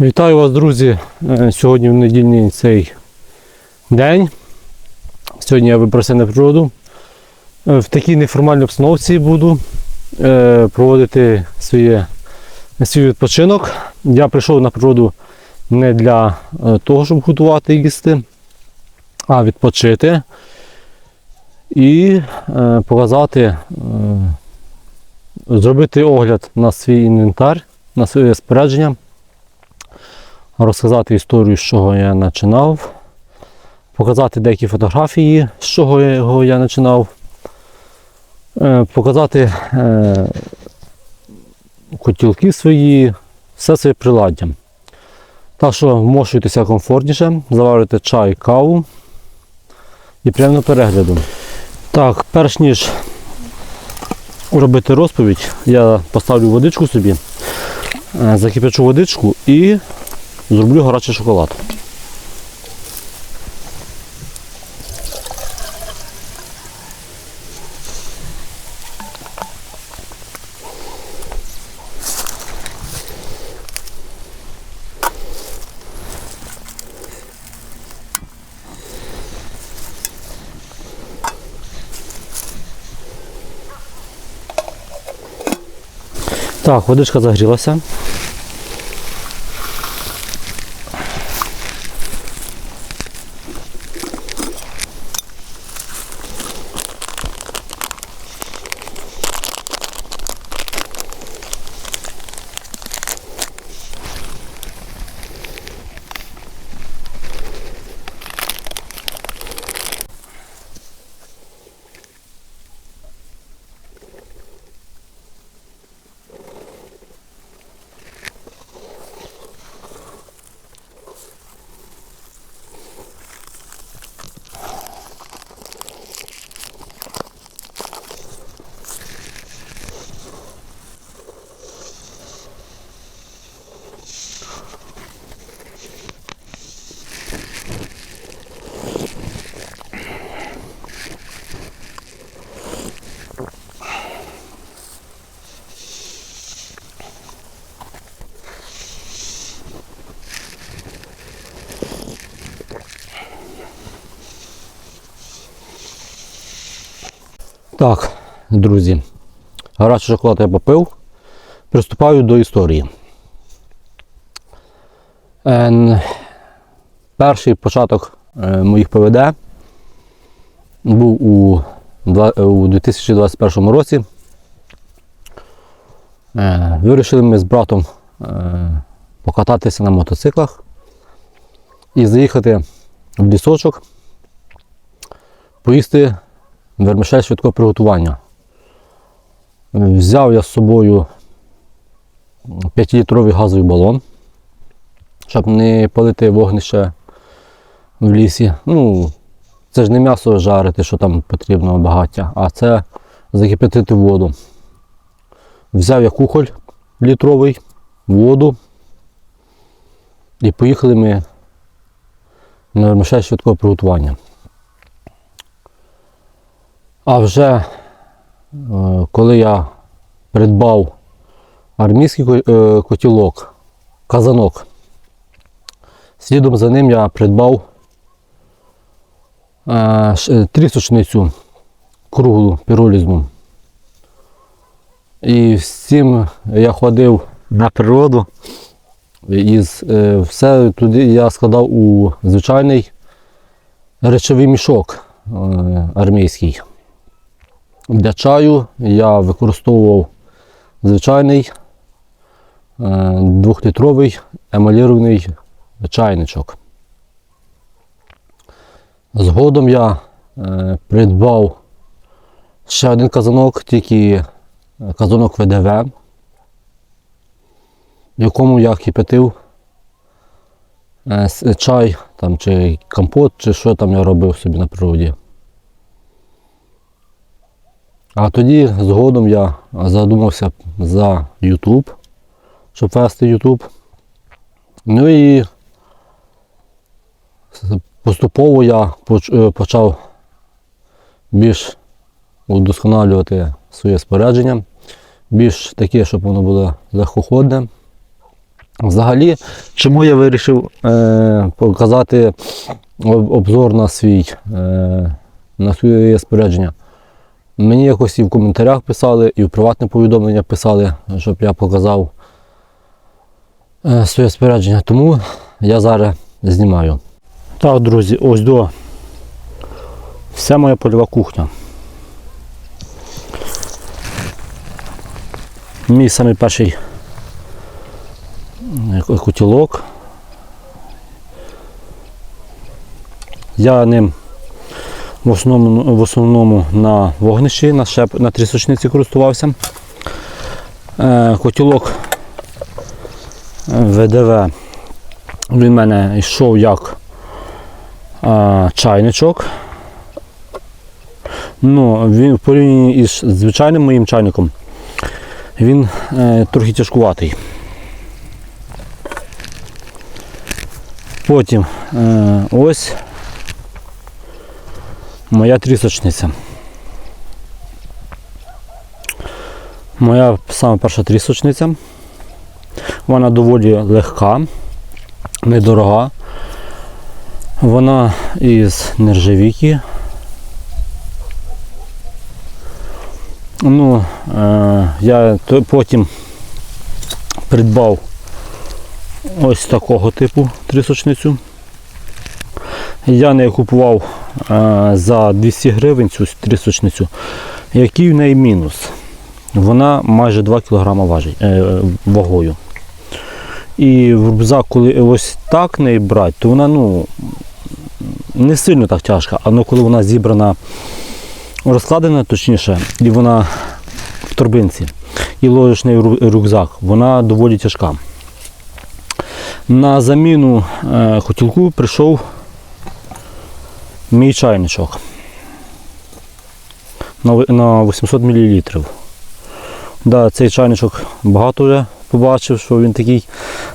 Вітаю вас, друзі. Е, Сьогодні в недільний цей день. Сьогодні я вибрався на природу. Е, В такій неформальній обстановці буду е, проводити своє, свій відпочинок. Я прийшов на природу не для того, щоб готувати і їсти, а відпочити і показати, зробити огляд на свій інвентар, на своє спорядження розказати історію, з чого я починав, показати деякі фотографії, з чого я починав, е, показати е, котілки свої, все своє приладдя. Так що вмощуйтеся комфортніше, заварюйте чай, каву і приємного перегляду. Так, перш ніж робити розповідь, я поставлю водичку собі, е, закипячу водичку і зроблю гарячий шоколад. Так, водичка загрілася. Так, друзі, гарячий шоколад я попив. Приступаю до історії. Ен, перший початок е, моїх ПВД був у, е, у 2021 році. Е, Вирішили ми з братом е, покататися на мотоциклах і заїхати в лісочок, поїсти вермишель швидкого приготування. Взяв я з собою 5-літровий газовий балон, щоб не палити вогнище в лісі. Ну, це ж не м'ясо жарити, що там потрібно багаття, а це закипятити воду. Взяв я кухоль літровий, воду і поїхали ми на вермишель швидкого приготування. А вже е, коли я придбав армійський е, котілок, казанок, слідом за ним я придбав е, трісочницю круглу піролізну. І цим я ходив на природу. І все туди я складав у звичайний речовий мішок армійський. Для чаю я використовував звичайний е, двохлітровий емалірований чайничок. Згодом я е, придбав ще один казанок, тільки казанок ВДВ, в якому я кипятив е, чай там, чи компот, чи що там я робив собі на природі. А тоді згодом я задумався за YouTube, щоб вести YouTube. Ну і поступово я е, почав більш удосконалювати своє спорядження, більш таке, щоб воно було легкоходне, Взагалі, чому я вирішив е, показати обзор на свій е, на своє спорядження? Мені якось і в коментарях писали, і в приватне повідомлення писали, щоб я показав е, своє спорядження. Тому я зараз знімаю. Так, друзі, ось до вся моя польова кухня. Мій самий перший котілок. Я ним в основному, в основному на вогнищі, на, шеп, на трісочниці користувався. Е, котілок е, ВДВ він в мене йшов як е, чайничок. Ну, він в порівнянні із звичайним моїм чайником він е, трохи тяжкуватий. Потім е, ось моя трісочниця. Моя саме перша трісочниця. Вона доволі легка, недорога. Вона із нержавійки. Ну, е, я потім придбав ось такого типу трісочницю. Я не купував за 200 гривень цю трісочницю. Який в неї мінус? Вона майже 2 кг е, вагою. І в рюкзак, коли ось так неї брати, то вона ну, не сильно так тяжка, а ну, коли вона зібрана, розкладена точніше, і вона в торбинці, і ложиш неї рюкзак, вона доволі тяжка. На заміну е, хотілку прийшов мій чайничок на 800 мл. Да, цей чайничок багато вже побачив, що він такий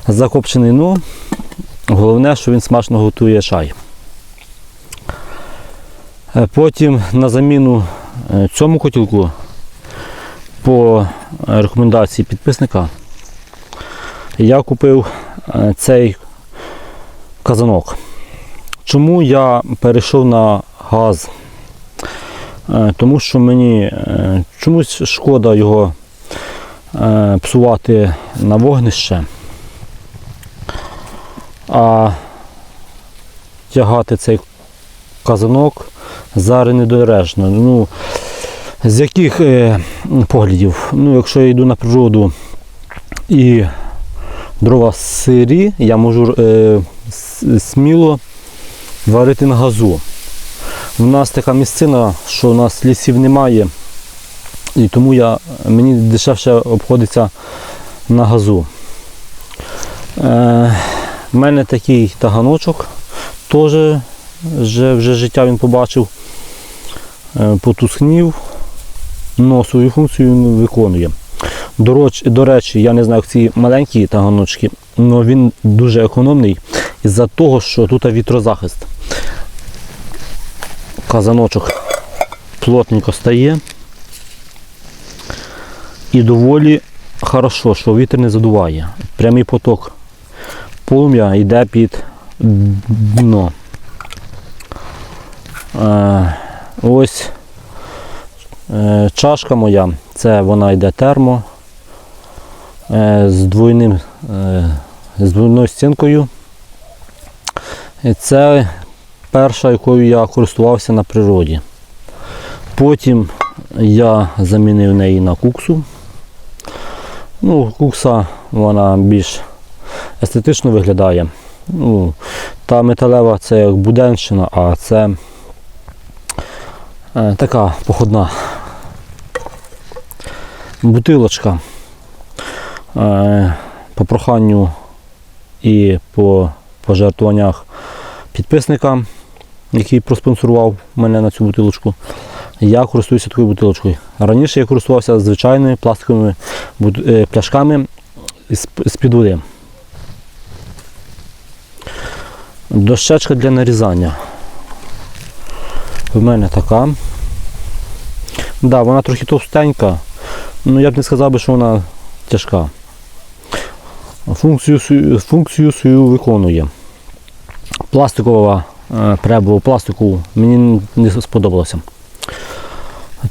закопчений. Ну, головне, що він смачно готує чай. Е, Потім на заміну е, цьому котілку по е, рекомендації підписника я купив цей казанок. Чому я перейшов на газ? Е, Тому що мені е, чомусь шкода його е, псувати на вогнище, а тягати цей казанок зараз недоречно. Ну, з яких поглядів? Ну, якщо я йду на природу і дрова сирі, я можу сміло варити на газу. У нас така місцина, що у нас лісів немає, і тому я, мені дешевше обходиться на газу. Е, У мене такий таганочок, теж вже, вже життя він побачив, е, потускнів, але свою функцію він виконує. До, речі, я не знаю, як ці маленькі таганочки, але він дуже економний із-за того, що тут вітрозахист. Казаночок плотненько стає. І доволі хорошо, що вітер не задуває. Прямий поток полум'я йде під дно. Е, ось е, чашка моя, це вона йде термо е, з двойним з двойною стінкою. Це перша, якою я користувався на природі. Потім я замінив неї на куксу. Ну, кукса вона більш естетично виглядає. Ну, та металева це як буденщина, а це е, така походна бутилочка. Е, по проханню і по пожертвуваннях підписника, який проспонсорував мене на цю бутилочку. Я користуюся такою бутилочкою. Раніше я користувався звичайними пластиковими е, пляшками з-під води. Дощечка для нарізання. В мене така. Да, вона трохи товстенька, але я б не сказав би, що вона тяжка. функцію, функцію свою виконує. Пластикова е, пребу пластику мені не сподобалося.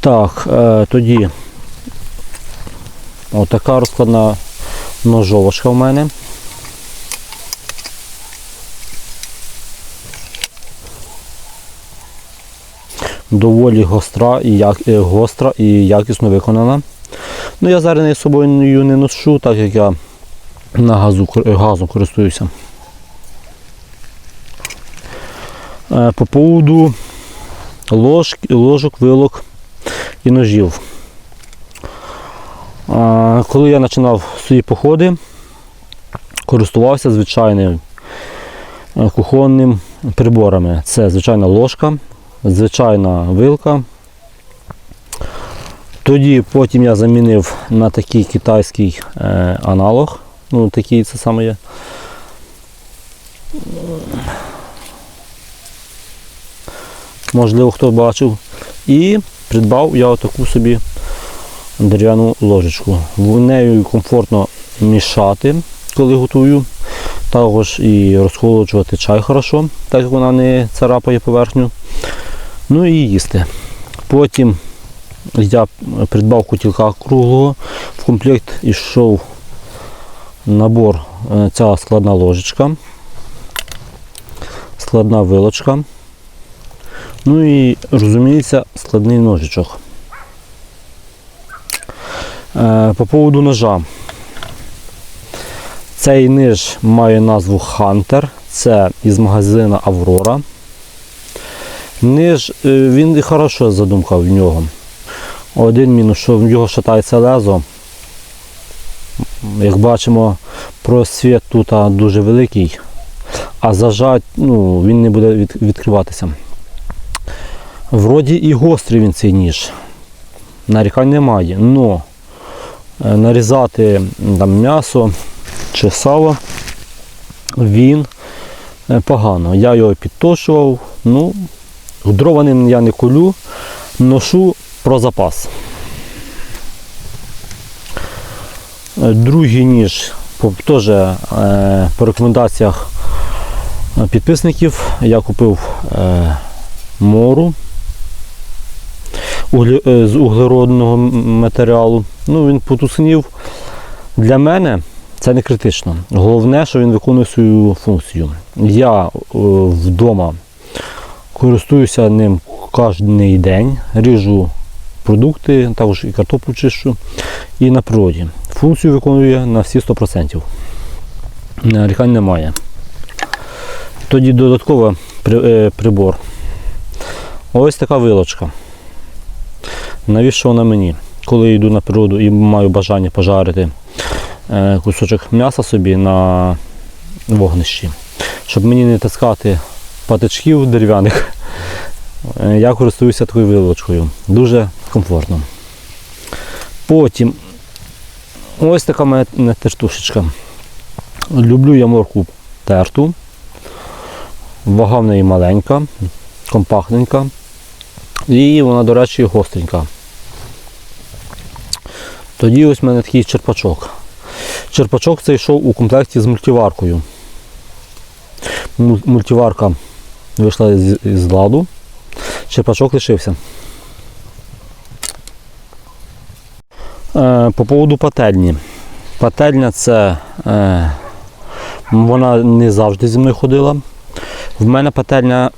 Так, е, тоді отака розкладна ножовочка в мене. Доволі гостра і, як, е, гостра і якісно виконана. Ну, я зараз з собою не ношу, так як я на газу, газом користуюся. Е, По поводу ложк, ложок, вилок і ножів. Е, Коли я починав свої походи, користувався звичайним е, кухонним приборами. Це звичайна ложка, звичайна вилка. Тоді потім я замінив на такий китайський е, аналог. Ну, такий це саме є. Можливо, хто бачив. І придбав я отаку собі дерев'яну ложечку. В нею комфортно мішати, коли готую. Також і розхолоджувати чай хорошо, так як вона не царапає поверхню. Ну і їсти. Потім я придбав котілка круглого. В комплект йшов набор е, ця складна ложечка, складна вилочка. Ну і, розуміється, складний ножичок. Е, По поводу ножа. Цей ниж має назву Hunter. Це із магазину Аврора. Ниж, е, він і хорошо задумка в нього. Один мінус, що в нього шатається лезо. Як бачимо, просвіт тут дуже великий, а зажать ну, він не буде відкриватися. Вроді і гострий він цей ніж. Нарікань немає. Но е, нарізати там, м'ясо чи сало він е, погано. Я його підтошував. Ну, дрова я не колю, ношу про запас. Е, Другий ніж теж по рекомендаціях підписників я купив мору з углеродного матеріалу. Ну, він потускнів. Для мене це не критично. Головне, що він виконує свою функцію. Я е, вдома користуюся ним кожен день, ріжу продукти, також і картоплю чищу, і на природі. Функцію виконує на всі 100%. Нарікань немає. Тоді додатковий е, прибор. Ось така вилочка. Навіщо вона мені? Коли йду на природу і маю бажання пожарити е, кусочок м'яса собі на вогнищі, щоб мені не таскати патичків дерев'яних, е, я користуюся такою вилочкою. Дуже комфортно. Потім ось така мене тертушечка. Люблю я морку терту. Вага в неї маленька, компактненька. І вона, до речі, гостренька. Тоді ось в мене такий черпачок. Черпачок цей йшов у комплекті з мультиваркою. Мультиварка вийшла з, з ладу, черпачок лишився. Е, по поводу пательні. Пательня це е, вона не завжди зі мною ходила. В мене пательня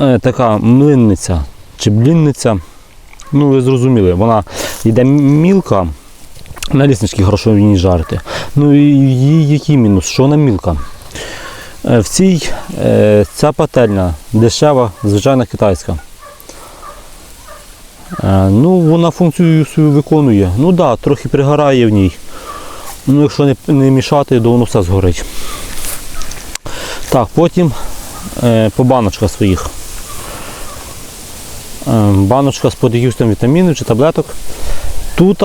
е, така млинниця чи блінниця. Ну, ви зрозуміли, вона йде мілка, на ліснички хорошо ній жарити. Ну і який мінус, що вона мілка. Е, В цій е, ця пательня дешева, звичайна китайська. Е, Ну, вона функцію свою виконує. Ну так, да, трохи пригорає в ній. Ну, якщо не, не мішати, то воно все згорить. Так, потім по баночках своїх. Баночка з подігістом вітамінів чи таблеток. Тут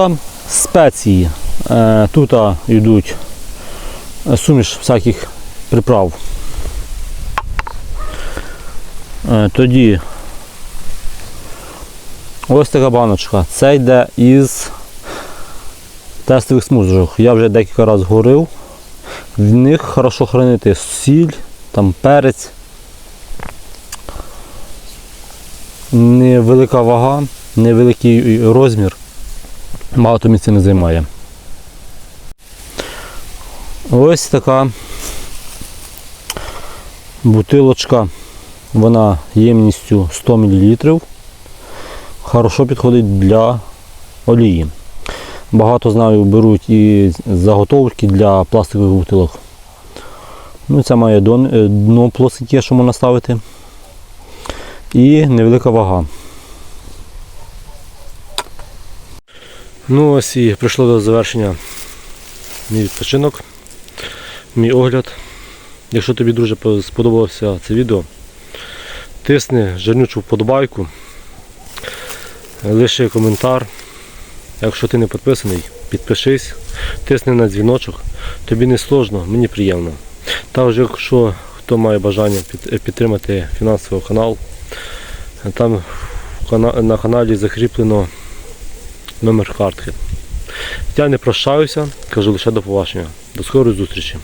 спеції. Е, Тут йдуть е, суміш всяких приправ. Е, Тоді ось така баночка. Це йде із тестових смужок. Я вже декілька разів говорив. В них хорошо хранити сіль, там перець. Невелика вага, невеликий розмір. Багато місця не займає. Ось така бутилочка. Вона ємністю 100 мл. Хорошо підходить для олії. Багато знаю, беруть і заготовки для пластикових бутилок. Ну, це має е, дно плоске, що можна ставити. І невелика вага. Ну ось і прийшло до завершення мій відпочинок, мій огляд. Якщо тобі, друже, сподобалося це відео, тисни жирнючу вподобайку, лиши коментар. Якщо ти не підписаний, підпишись, тисни на дзвіночок. Тобі не сложно, мені приємно. Також, якщо хто має бажання підтримати фінансово канал, там на каналі закріплено номер картки. Я не прощаюся, кажу лише до побачення. До скорої зустрічі.